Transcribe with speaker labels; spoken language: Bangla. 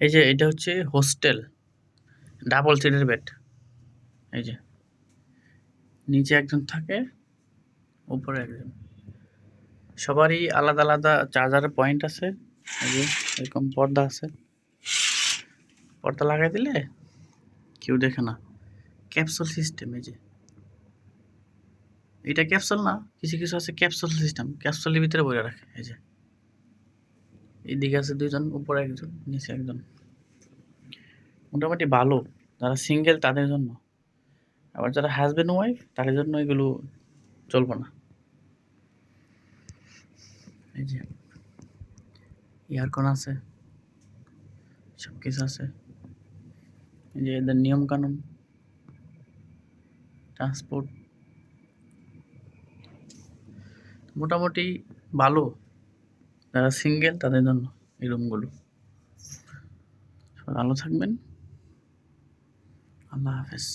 Speaker 1: এই যে এটা হচ্ছে হোস্টেল, ডাবল সিটের বেড। এই যে, নিচে একজন থাকে, উপরে একজন। সবারই আলাদা আলাদা চার্জারের পয়েন্ট আছে, এই যে এরকম পর্দা আছে। পর্দা লাগাই দিলে কেউ দেখে না। ক্যাপসুল সিস্টেম, এই যে। এটা ক্যাপসুল না, কিছু কিছু আছে ক্যাপসুল সিস্টেম, ক্যাপসুলের ভিতরে বইরা রাখে, এই যে। এইদিকে আছে দুইজন, উপরে একজন, নিচে একজন। মোটামুটি ভালো। যারা সিঙ্গেল তাদের জন্য। আবার যারা হাজব্যান্ড ওয়াইফ তাদের জন্য এগুলো চলবে না। এই যে এয়ারকন আছে সব কিছু আছে। এই যে এদের নিয়ম কানুন ট্রান্সপোর্ট মোটামুটি ভালো। যারা সিঙ্গেল তাদের জন্য এই রুমগুলো ভালো থাকবেন। আল্লাহ হাফেজ।